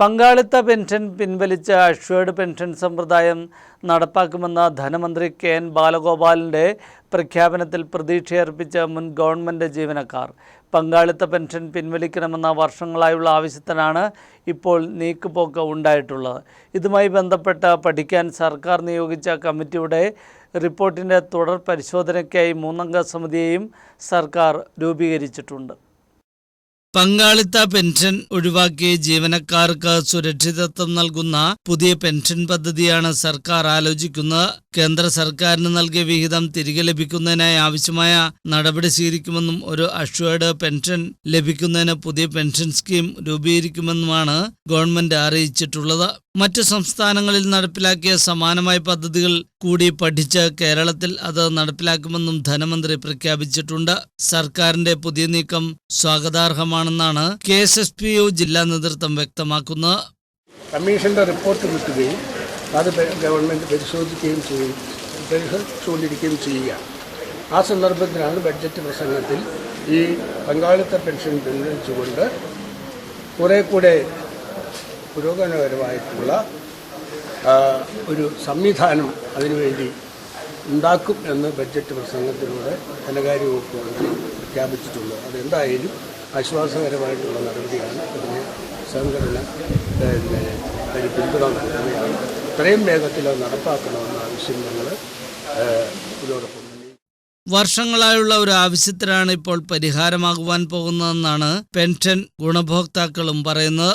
പങ്കാളിത്ത പെൻഷൻ പിൻവലിച്ച assured pension സമ്പ്രദായം നടപ്പാക്കുമെന്ന ധനമന്ത്രി കെ എൻ ബാലഗോപാലിന്റെ പ്രഖ്യാപനത്തിൽ പ്രതീക്ഷയർപ്പിച്ച മുൻ ഗവൺമെന്റ് ജീവനക്കാർ. പങ്കാളിത്ത പെൻഷൻ പിൻവലിക്കണമെന്ന വർഷങ്ങളായുള്ള ആവശ്യത്തിനാണ് ഇപ്പോൾ നീക്കുപോക്ക് ഉണ്ടായിട്ടുള്ളത്. ഇതുമായി ബന്ധപ്പെട്ട് പഠിക്കാൻ സർക്കാർ നിയോഗിച്ച കമ്മിറ്റിയുടെ റിപ്പോർട്ടിന്റെ തുടർ പരിശോധനയ്ക്കായി മൂന്നംഗ സമിതിയെയും സർക്കാർ രൂപീകരിച്ചിട്ടുണ്ട്. പങ്കാളിത്ത പെൻഷൻ ഒഴിവാക്കി ജീവനക്കാർക്ക് സുരക്ഷിതത്വം നൽകുന്ന പുതിയ പെൻഷൻ പദ്ധതിയാണ് സർക്കാർ ആലോചിക്കുന്നത്. കേന്ദ്ര സർക്കാരിന് നൽകിയ വിഹിതം തിരികെ ലഭിക്കുന്നതിനായി ആവശ്യമായ നടപടി സ്വീകരിക്കുമെന്നും ഒരു അഷ്വേർഡ് പെൻഷൻ ലഭിക്കുന്നതിന് പുതിയ പെൻഷൻ സ്കീം രൂപീകരിക്കുമെന്നുമാണ് ഗവൺമെന്റ് അറിയിച്ചിട്ടുള്ളത്. മറ്റു സംസ്ഥാനങ്ങളിൽ നടപ്പിലാക്കിയ സമാനമായ പദ്ധതികൾ കൂടി പഠിച്ച് കേരളത്തിൽ അത് നടപ്പിലാക്കുമെന്നും ധനമന്ത്രി പ്രഖ്യാപിച്ചിട്ടുണ്ട്. സർക്കാരിന്റെ പുതിയ നീക്കം സ്വാഗതാർഹമാണെന്നാണ് K S S P U ജില്ലാ നേതൃത്വം വ്യക്തമാക്കുന്നത്. കമ്മീഷന്റെ റിപ്പോർട്ട് കിട്ടുകയും അത് ഗവൺമെന്റ് പരിശോധിക്കുകയും ചെയ്യും പരിശോധിച്ചുകൊണ്ടിരിക്കുകയും ചെയ്യുക. ആ സന്ദർഭത്തിലാണ് ബഡ്ജറ്റ് പ്രസംഗത്തിൽ ഈ പങ്കാളിത്ത പെൻഷൻ പിൻവലിച്ചുകൊണ്ട് കുറെ കൂടെ പുരോഗമനപരമായിട്ടുള്ള ഒരു സംവിധാനം അതിനുവേണ്ടി ഉണ്ടാക്കും എന്ന് ബഡ്ജറ്റ് പ്രസംഗത്തിലൂടെ ധനകാര്യ വകുപ്പ് മന്ത്രി പ്രഖ്യാപിച്ചിട്ടുള്ളത് അതെന്തായാലും ആശ്വാസകരമായിട്ടുള്ള നടപടിയാണ് അതിന് സംഘടന പിന്നെ അതിന് പിന്തുണ നൽകുകയാണ്. ഇത്രയും വേഗത്തിൽ അത് നടപ്പാക്കണമെന്ന ആവശ്യം ഞങ്ങൾ ഇതോടൊപ്പം വർഷങ്ങളായുള്ള ഒരു ആവശ്യത്തിനാണ് ഇപ്പോൾ പരിഹാരമാകുവാൻ പോകുന്നതെന്നാണ് പെൻഷൻ ഗുണഭോക്താക്കളും പറയുന്നത്.